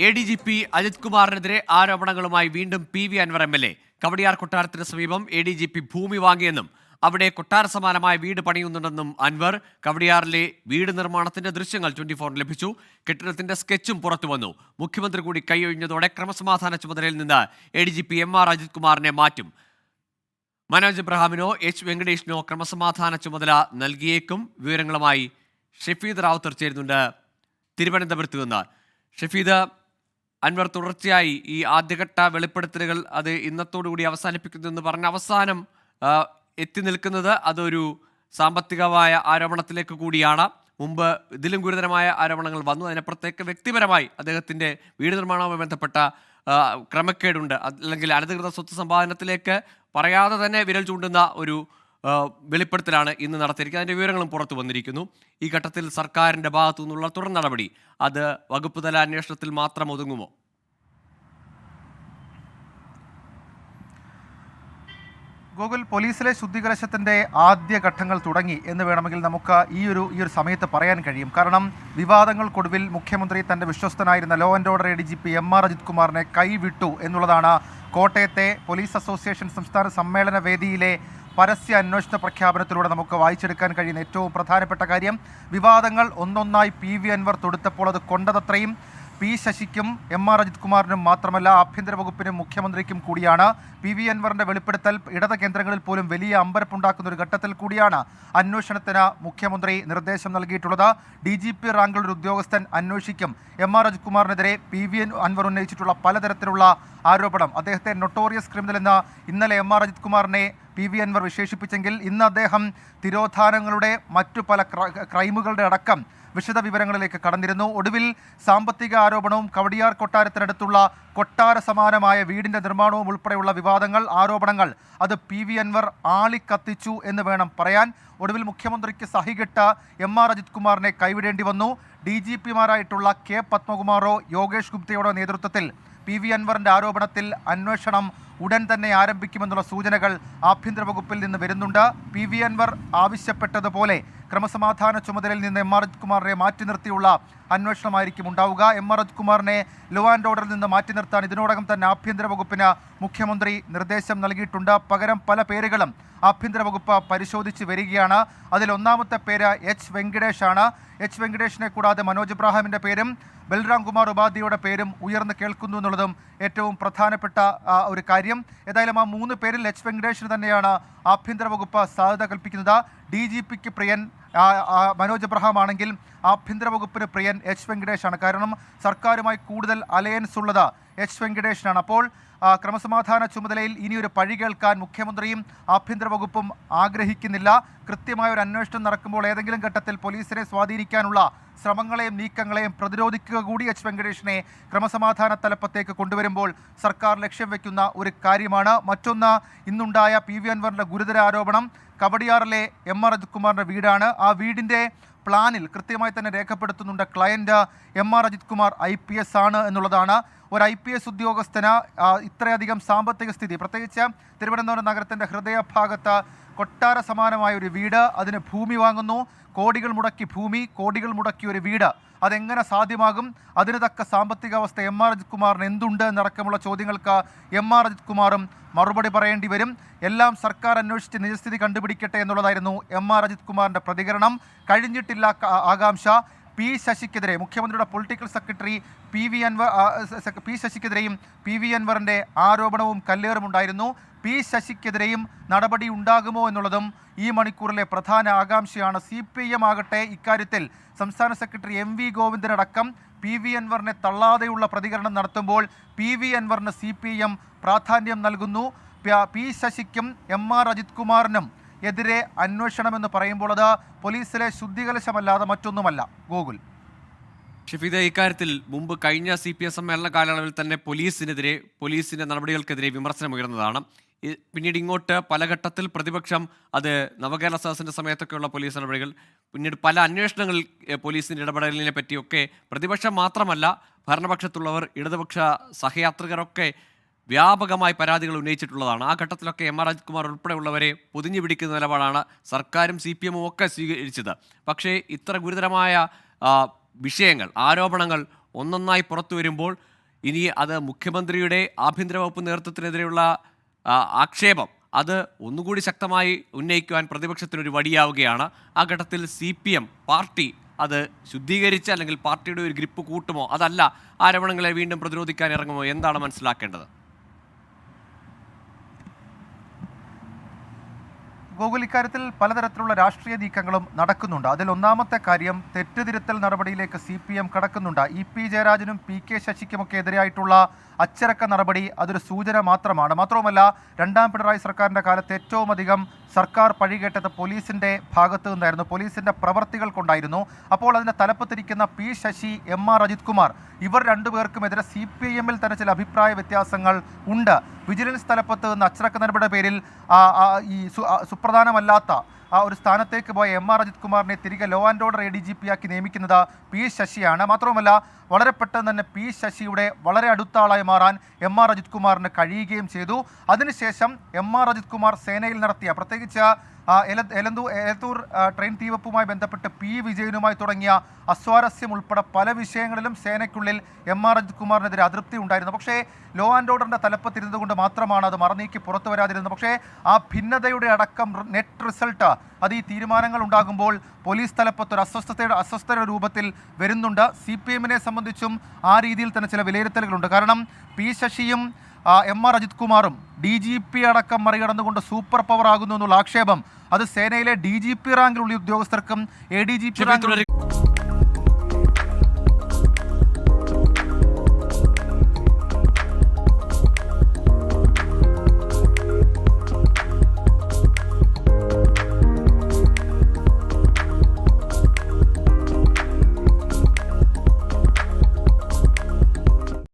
A D G P Ajith കുമാറിനെതിരെ ആരോപണങ്ങളുമായി വീണ്ടും P V Anvar M L A. Kowdiar കൊട്ടാരത്തിന് സമീപം എ ഡി ജി പി ഭൂമി വാങ്ങിയെന്നും അവിടെ കൊട്ടാര സമാനമായ വീട് പണിയുന്നുണ്ടെന്നും അൻവർ കവടിയാറിലെ വീട് നിർമ്മാണത്തിന്റെ ദൃശ്യങ്ങൾ ട്വന്റി ഫോറിന് ലഭിച്ചു. കെട്ടിടത്തിന്റെ സ്കെച്ചും പുറത്തു വന്നു. മുഖ്യമന്ത്രി കൂടി കൈയൊഴിഞ്ഞതോടെ ക്രമസമാധാന ചുമതലയിൽ നിന്ന് A D G P M R Ajith കുമാറിനെ മാറ്റും. മനോജ് എബ്രഹാമിനോ എച്ച് വെങ്കടേഷിനോ ക്രമസമാധാന ചുമതല നൽകിയേക്കും. വിവരങ്ങളുമായി ഷെഫീദ് റാവുത്തർ ചേരുന്നുണ്ട് തിരുവനന്തപുരത്ത് നിന്ന്. ഷെഫീദ് അൻവർ തുടർച്ചയായി ഈ ആദ്യഘട്ട വെളിപ്പെടുത്തലുകൾ അത് ഇന്നത്തോടുകൂടി അവസാനിപ്പിക്കുന്നു എന്ന് പറഞ്ഞ അവസാനം എത്തി നിൽക്കുന്നത് അതൊരു സാമ്പത്തികമായ ആരോപണത്തിലേക്ക് കൂടിയാണ്. മുമ്പ് ഇതിലും ഗുരുതരമായ ആരോപണങ്ങൾ വന്നു. അതിനപ്പുറത്തേക്ക് വ്യക്തിപരമായി അദ്ദേഹത്തിന്റെ വീട് നിർമ്മാണവുമായി ബന്ധപ്പെട്ട ക്രമക്കേടുണ്ട്. അല്ലെങ്കിൽ അനധികൃത സ്വത്ത് സമ്പാദനത്തിലേക്ക് പറയാതെ തന്നെ വിരൽ ചൂണ്ടുന്ന ഒരു വെളിപ്പെടുത്തലാണ് ഇന്ന് നടത്തിയിരിക്കുന്നത്. അതിന്റെ വിവരങ്ങളും പുറത്തു വന്നിരിക്കുന്നു. ഈ ഘട്ടത്തിൽ സർക്കാരിന്റെ ഭാഗത്തു നിന്നുള്ള തുടർ നടപടി അത് വകുപ്പ് തല അന്വേഷണത്തിൽ മാത്രം ഒതുങ്ങുമോ? ഗൂഗിൾ പോലീസിലെ ശുദ്ധീകരണത്തിന്റെ ആദ്യ ഘട്ടങ്ങൾ തുടങ്ങി എന്ന് വേണമെങ്കിൽ നമുക്ക് ഈ ഒരു ഈ ഒരു സമയത്ത് പറയാൻ കഴിയും. കാരണം വിവാദങ്ങൾക്കൊടുവിൽ മുഖ്യമന്ത്രി തന്റെ വിശ്വസ്തനായിരുന്ന law and order A D G P M R Ajith കുമാറിനെ കൈവിട്ടു എന്നുള്ളതാണ് കോട്ടയത്തെ പോലീസ് അസോസിയേഷൻ സംസ്ഥാന സമ്മേളന വേദിയിലെ പരസ്യ അന്വേഷണ പ്രഖ്യാപനത്തിലൂടെ നമുക്ക് വായിച്ചെടുക്കാൻ കഴിയുന്ന ഏറ്റവും പ്രധാനപ്പെട്ട കാര്യം വിവാദങ്ങൾ ഒന്നൊന്നായി പി വി അൻവർ തൊടുത്തപ്പോൾ അത് കൊണ്ടതത്രയും. പി ശശിക്കും എം ആർ അജിത് കുമാറിനും മാത്രമല്ല ആഭ്യന്തര വകുപ്പിനും മുഖ്യമന്ത്രിക്കും കൂടിയാണ്. പി വി അൻവറിന്റെ വെളിപ്പെടുത്തൽ ഇടത് കേന്ദ്രങ്ങളിൽ പോലും വലിയ അമ്പരപ്പുണ്ടാക്കുന്ന ഒരു ഘട്ടത്തിൽ കൂടിയാണ് അന്വേഷണത്തിന് മുഖ്യമന്ത്രി നിർദ്ദേശം നൽകിയിട്ടുള്ളത്. ഡി ജി പി റാങ്കിലുള്ള ഒരു ഉദ്യോഗസ്ഥൻ അന്വേഷിക്കും. എം ആർ അജിത് കുമാറിനെതിരെ പി വി അൻവർ ഉന്നയിച്ചിട്ടുള്ള പലതരത്തിലുള്ള ആരോപണം. അദ്ദേഹത്തെ നൊട്ടോറിയസ് ക്രിമിനൽ എന്ന ഇന്നലെ എം ആർ അജിത് കുമാറിനെ പി വി അൻവർ വിശേഷിപ്പിച്ചെങ്കിൽ ഇന്ന് അദ്ദേഹം തിരോധാനങ്ങളുടെ മറ്റു പല ക്ര- ക്രൈമുകളുടെ അടക്കം വിശദ വിവരങ്ങളിലേക്ക് കടന്നിരുന്നു. ഒടുവിൽ സാമ്പത്തിക ആരോപണവും കവടിയാർ കൊട്ടാരത്തിനടുത്തുള്ള കൊട്ടാര സമാനമായ വീടിന്റെ നിർമ്മാണവും ഉൾപ്പെടെയുള്ള വിവാദങ്ങൾ ആരോപണങ്ങൾ അത് പി വി അൻവർ ആളിക്കത്തിച്ചു എന്ന് വേണം പറയാൻ. ഒടുവിൽ മുഖ്യമന്ത്രിക്ക് സഹികെട്ട എം ആർ അജിത് കുമാറിനെ കൈവിടേണ്ടി വന്നു. ഡി ജി പിമാരായിട്ടുള്ള കെ പത്മകുമാറോ യോഗേഷ് ഗുപ്തയുടെ നേതൃത്വത്തിൽ പി വി അൻവറിന്റെ ആരോപണത്തിൽ അന്വേഷണം ഉടൻ തന്നെ ആരംഭിക്കുമെന്നുള്ള സൂചനകൾ ആഭ്യന്തര വകുപ്പിൽ നിന്ന് വരുന്നുണ്ട്. പി വി അൻവർ ആവശ്യപ്പെട്ടതുപോലെ ക്രമസമാധാന ചുമതലയിൽ നിന്ന് എം ആർ കുമാറിനെ മാറ്റി നിർത്തിയുള്ള അന്വേഷണമായിരിക്കും ഉണ്ടാവുക. എം ആർ കുമാറിനെ ലോ ആൻഡ് ഓർഡറിൽ നിന്ന് മാറ്റി നിർത്താൻ ഇതിനോടകം തന്നെ ആഭ്യന്തര വകുപ്പിന് മുഖ്യമന്ത്രി നിർദ്ദേശം നൽകിയിട്ടുണ്ട്. പകരം പല പേരുകളും ആഭ്യന്തര വകുപ്പ് പരിശോധിച്ച് വരികയാണ്. അതിൽ ഒന്നാമത്തെ പേര് എച്ച് വെങ്കടേഷ് ആണ് എച്ച് വെങ്കടേഷിനെ കൂടാതെ മനോജ് ഇബ്രാഹിമിന്റെ പേരും ബൽറാം കുമാർ ഉപാധ്യയുടെ പേരും ഉയർന്നു കേൾക്കുന്നു എന്നുള്ളതും ഏറ്റവും പ്രധാനപ്പെട്ട ഒരു കാര്യം. ഏതായാലും ആ മൂന്ന് പേരിൽ എച്ച് വെങ്കടേഷിന് തന്നെയാണ് ആഭ്യന്തര വകുപ്പ് സാധ്യത കൽപ്പിക്കുന്നത്. ഡി ജി പിക്ക് പ്രിയൻ മനോജ് എബ്രഹാം ആണെങ്കിൽ ആഭ്യന്തര വകുപ്പിന് പ്രിയൻ എച്ച് വെങ്കടേഷാണ്. കാരണം സർക്കാരുമായി കൂടുതൽ അലയൻസ് ഉള്ളത്. എച്ച് വെങ്കടേഷനാണ്. അപ്പോൾ ക്രമസമാധാന ചുമതലയിൽ ഇനിയൊരു പഴി കേൾക്കാൻ മുഖ്യമന്ത്രിയും ആഭ്യന്തര വകുപ്പും ആഗ്രഹിക്കുന്നില്ല. കൃത്യമായ ഒരു അന്വേഷണം നടക്കുമ്പോൾ ഏതെങ്കിലും ഘട്ടത്തിൽ പോലീസിനെ സ്വാധീനിക്കാനുള്ള ശ്രമങ്ങളെയും നീക്കങ്ങളെയും പ്രതിരോധിക്കുക കൂടി എച്ച് വെങ്കടേഷിനെ ക്രമസമാധാന തലപ്പത്തേക്ക് കൊണ്ടുവരുമ്പോൾ സർക്കാർ ലക്ഷ്യം വയ്ക്കുന്ന ഒരു കാര്യമാണ്. മറ്റൊന്ന് ഇന്നുണ്ടായ പി വി അൻവറിന്റെ ഗുരുതര ആരോപണം. കവടിയാറിലെ എം ആർ അജിത് വീടാണ്. ആ വീടിന്റെ പ്ലാനിൽ കൃത്യമായി തന്നെ രേഖപ്പെടുത്തുന്നുണ്ട് client M R Ajith Kumar I P S ആണ് എന്നുള്ളതാണ്. ഒരു ഐ പി എസ് ഉദ്യോഗസ്ഥന് ഇത്രയധികം സാമ്പത്തിക സ്ഥിതി. പ്രത്യേകിച്ച് തിരുവനന്തപുരം നഗരത്തിന്റെ ഹൃദയഭാഗത്ത് കൊട്ടാര സമാനമായ ഒരു വീട് അതിന് ഭൂമി വാങ്ങുന്നു. കോടികൾ മുടക്കി ഭൂമി കോടികൾ മുടക്കി ഒരു വീട്. അതെങ്ങനെ സാധ്യമാകും? അതിന് തക്ക സാമ്പത്തിക അവസ്ഥ എം ആർ അജിത് കുമാറിന് എന്തുണ്ട് എന്നടക്കമുള്ള ചോദ്യങ്ങൾക്ക് എം ആർ അജിത് കുമാറും മറുപടി പറയേണ്ടി വരും. എല്ലാം സർക്കാർ അന്വേഷിച്ച് നിജസ്ഥിതി കണ്ടുപിടിക്കട്ടെ എന്നുള്ളതായിരുന്നു എം ആർ അജിത് കുമാറിന്റെ പ്രതികരണം. കഴിഞ്ഞിട്ടില്ല ആകാംക്ഷ. പി ശശിക്കെതിരെ മുഖ്യമന്ത്രിയുടെ political secretary P V Anvar P ശശിക്കെതിരെയും P V അൻവറിന്റെ ആരോപണവും കല്ലേറുമുണ്ടായിരുന്നു പി ശശിക്കെതിരെയും നടപടി ഉണ്ടാകുമോ എന്നുള്ളതും ഈ മണിക്കൂറിലെ പ്രധാന ആകാംക്ഷയാണ്. സി പി എം ആകട്ടെ ഇക്കാര്യത്തിൽ സംസ്ഥാന സെക്രട്ടറി എം വി ഗോവിന്ദനടക്കം പി വി അൻവറിനെ തള്ളാതെയുള്ള പ്രതികരണം നടത്തുമ്പോൾ പി വി അൻവറിന് സി പി എം പ്രാധാന്യം നൽകുന്നു. പി ശശിക്കും എം ആർ അജിത് കുമാറിനും എതിരെ അന്വേഷണമെന്ന് പറയുമ്പോൾ അത് പോലീസിലെ ശുദ്ധികലശമല്ലാതെ മറ്റൊന്നുമല്ല. ഗോകുൽ ഷഫീദ ഇക്കാര്യത്തിൽ മുമ്പ് കഴിഞ്ഞ സി പി എം സമ്മേളന കാലയളവിൽ തന്നെ പോലീസിനെതിരെ പോലീസിന്റെ നടപടികൾക്കെതിരെ വിമർശനം ഉയർന്നതാണ്. പിന്നീട് ഇങ്ങോട്ട് പല ഘട്ടത്തിൽ പ്രതിപക്ഷം അത് നവകേരള സദസ്സിന്റെ സമയത്തൊക്കെയുള്ള പോലീസ് നടപടികൾ പിന്നീട് പല അന്വേഷണങ്ങളിൽ പോലീസിന്റെ ഇടപെടലിനെ പറ്റിയൊക്കെ പ്രതിപക്ഷം മാത്രമല്ല ഭരണപക്ഷത്തുള്ളവർ ഇടതുപക്ഷ സഹയാത്രികരൊക്കെ വ്യാപകമായി പരാതികൾ ഉന്നയിച്ചിട്ടുള്ളതാണ്. ആ ഘട്ടത്തിലൊക്കെ എം ആർ രാജ്കുമാർ ഉൾപ്പെടെയുള്ളവരെ പൊതിഞ്ഞു പിടിക്കുന്ന നിലപാടാണ് സർക്കാരും സി പി എമ്മും ഒക്കെ സ്വീകരിച്ചത്. പക്ഷേ ഇത്ര ഗുരുതരമായ വിഷയങ്ങൾ ആരോപണങ്ങൾ ഒന്നൊന്നായി പുറത്തു വരുമ്പോൾ ഇനി അത് മുഖ്യമന്ത്രിയുടെ ആഭ്യന്തര വകുപ്പ് നേതൃത്വത്തിനെതിരെയുള്ള ആക്ഷേപം അത് ഒന്നുകൂടി ശക്തമായി ഉന്നയിക്കുവാൻ പ്രതിപക്ഷത്തിനൊരു വടിയാവുകയാണ്. ആ ഘട്ടത്തിൽ സി പി എം പാർട്ടി അത് ശുദ്ധീകരിച്ച് അല്ലെങ്കിൽ പാർട്ടിയുടെ ഒരു ഗ്രിപ്പ് കൂട്ടുമോ അതല്ല ആരോപണങ്ങളെ വീണ്ടും പ്രതിരോധിക്കാൻ ഇറങ്ങുമോ എന്താണ് മനസ്സിലാക്കേണ്ടത്? ഗോകുൽ ഇക്കാര്യത്തിൽ പലതരത്തിലുള്ള രാഷ്ട്രീയ നീക്കങ്ങളും നടക്കുന്നുണ്ട്. അതിൽ ഒന്നാമത്തെ കാര്യം തെറ്റുതിരുത്തൽ നടപടിയിലേക്ക് സി പി എം കടക്കുന്നുണ്ട്. ഇ പി ജയരാജനും പി കെ ശശിക്കുമൊക്കെ എതിരായിട്ടുള്ള അച്ചടക്ക നടപടി അതൊരു സൂചന മാത്രമാണ്. മാത്രവുമല്ല രണ്ടാം പിണറായി സർക്കാരിന്റെ കാലത്ത് ഏറ്റവും അധികം സർക്കാർ പഴികേട്ടത് പോലീസിന്റെ ഭാഗത്ത് നിന്നായിരുന്നു. പോലീസിന്റെ പ്രവർത്തികൾ കൊണ്ടായിരുന്നു അപ്പോൾ അതിന്റെ തലപ്പത്തിരിക്കുന്ന P Sasi M R Ajith Kumar ഇവർ രണ്ടുപേർക്കുമെതിരെ സി പി ഐ എമ്മിൽ തന്നെ ചില അഭിപ്രായ വ്യത്യാസങ്ങൾ ഉണ്ട്. വിജിലൻസ് തലപ്പത്ത് നിന്ന് അച്ചടക്ക നടപടിയുടെ പേരിൽ ഈ സുപ്രധാനമല്ലാത്ത ആ ഒരു സ്ഥാനത്തേക്ക് പോയ എം ആർ അജിത് കുമാറിനെ തിരികെ law and order A D G P ആക്കി നിയമിക്കുന്നത് പി ശശിയാണ്. മാത്രവുമല്ല വളരെ പെട്ടെന്ന് തന്നെ പി ശശിയുടെ വളരെ അടുത്ത ആളായി മാറാൻ എം ആർ അജിത് കുമാറിന് കഴിയുകയും ചെയ്തു. അതിനുശേഷം എം ആർ അജിത് കുമാർ സേനയിൽ നടത്തിയ പ്രത്യേകിച്ച് എലന്തൂ ഏലത്തൂർ ട്രെയിൻ തീവപ്പുമായി ബന്ധപ്പെട്ട് പി വിജയനുമായി തുടങ്ങിയ അസ്വാരസ്യം ഉൾപ്പെടെ പല വിഷയങ്ങളിലും സേനയ്ക്കുള്ളിൽ എം ആർ അജിത് കുമാറിനെതിരെ അതൃപ്തി ഉണ്ടായിരുന്നു. പക്ഷേ ലോ ആൻഡ് ഓർഡറിന്റെ തലപ്പത്തിരുന്നത് കൊണ്ട് മാത്രമാണ് അത് മറനീക്കി പുറത്തു വരാതിരുന്നത്. പക്ഷേ ആ ഭിന്നതയുടെ അടക്കം നെറ്റ് റിസൾട്ട് അത് ഈ തീരുമാനങ്ങൾ ഉണ്ടാകുമ്പോൾ പോലീസ് തലപ്പത്ത് ഒരു അസ്വസ്ഥതയുടെ അസ്വസ്ഥതയുടെ രൂപത്തിൽ വരുന്നുണ്ട്. സി പി എമ്മിനെ സംബന്ധിച്ചും ആ രീതിയിൽ തന്നെ ചില വിലയിരുത്തലുകളുണ്ട്. കാരണം പി ശശിയും എം ആർ അജിത് കുമാറും ഡി ജി പി അടക്കം മറികടന്നുകൊണ്ട് സൂപ്പർ പവർ ആകുന്നു എന്നുള്ള ആക്ഷേപം അത് സേനയിലെ ഡി ജി പി റാങ്കിലുള്ള ഉദ്യോഗസ്ഥർക്കും എ ഡി ജി പി റാങ്കിലുള്ള.